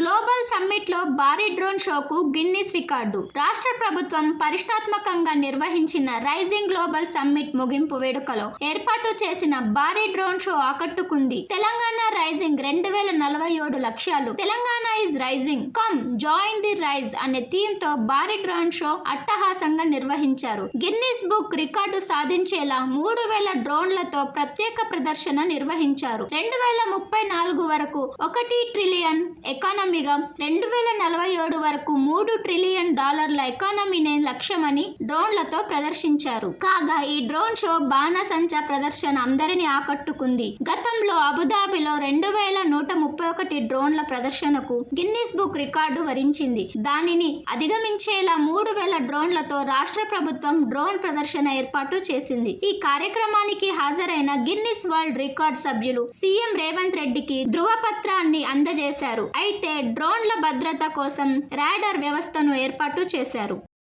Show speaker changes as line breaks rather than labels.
Global సమ్మిట్లో భారీ drone షోకు Guinness record. రాష్ట్ర ప్రభుత్వం పరిష్టాత్మకంగా నిర్వహించిన రైజింగ్ గ్లోబల్ సమ్మిట్ ముగింపు వేడుకలో ఏర్పాటు చేసిన భారీ డ్రోన్ షో ఆకట్టుకుంది. తెలంగాణ రైజింగ్ రెండు వేల నలభై ఏడు లక్ష్యాలు. Telangana is rising come join the rise అనే థీమ్తో భారీ డ్రోన్ షో అట్టహాసంగా నిర్వహించారు. గిన్నిస్ బుక్ రికార్డు సాధించేలా మూడు వేల డ్రోన్లతో ప్రత్యేక ప్రదర్శన నిర్వహించారు. రెండు వేల ముప్పై నాలుగు వరకు ఒకటి ట్రిలియన్ ఎకానమీగా రెండు వేల నలభై ఏడు వరకు మూడు ట్రిలియన్ డాలర్ల ఎకానమీనే లక్ష్యమని డ్రోన్లతో ప్రదర్శించారు. కాగా ఈ డ్రోన్ షో బాణసంచ ప్రదర్శన అందరినీ ఆకట్టుకుంది. గతంలో అబుదాబిలో రెండు వేల నూట ముప్పై ఒకటి డ్రోన్ల ప్రదర్శనకు గిన్నిస్ బుక్ రికార్డు వరించింది. దానిని అధిగమించేలా మూడు వేల డ్రోన్లతో రాష్ట్ర ప్రభుత్వం డ్రోన్ ప్రదర్శన ఏర్పాటు చేసింది. ఈ కార్యక్రమానికి హాజరైన గిన్నిస్ వరల్డ్ రికార్డ్ సభ్యులు సీఎం రేవంత్ రెడ్డికి ధృవపత్రాన్ని అందజేశారు. అయితే డ్రోన్ల భద్రత కోసం రాడార్ వ్యవస్థను ఏర్పాటు చేశారు.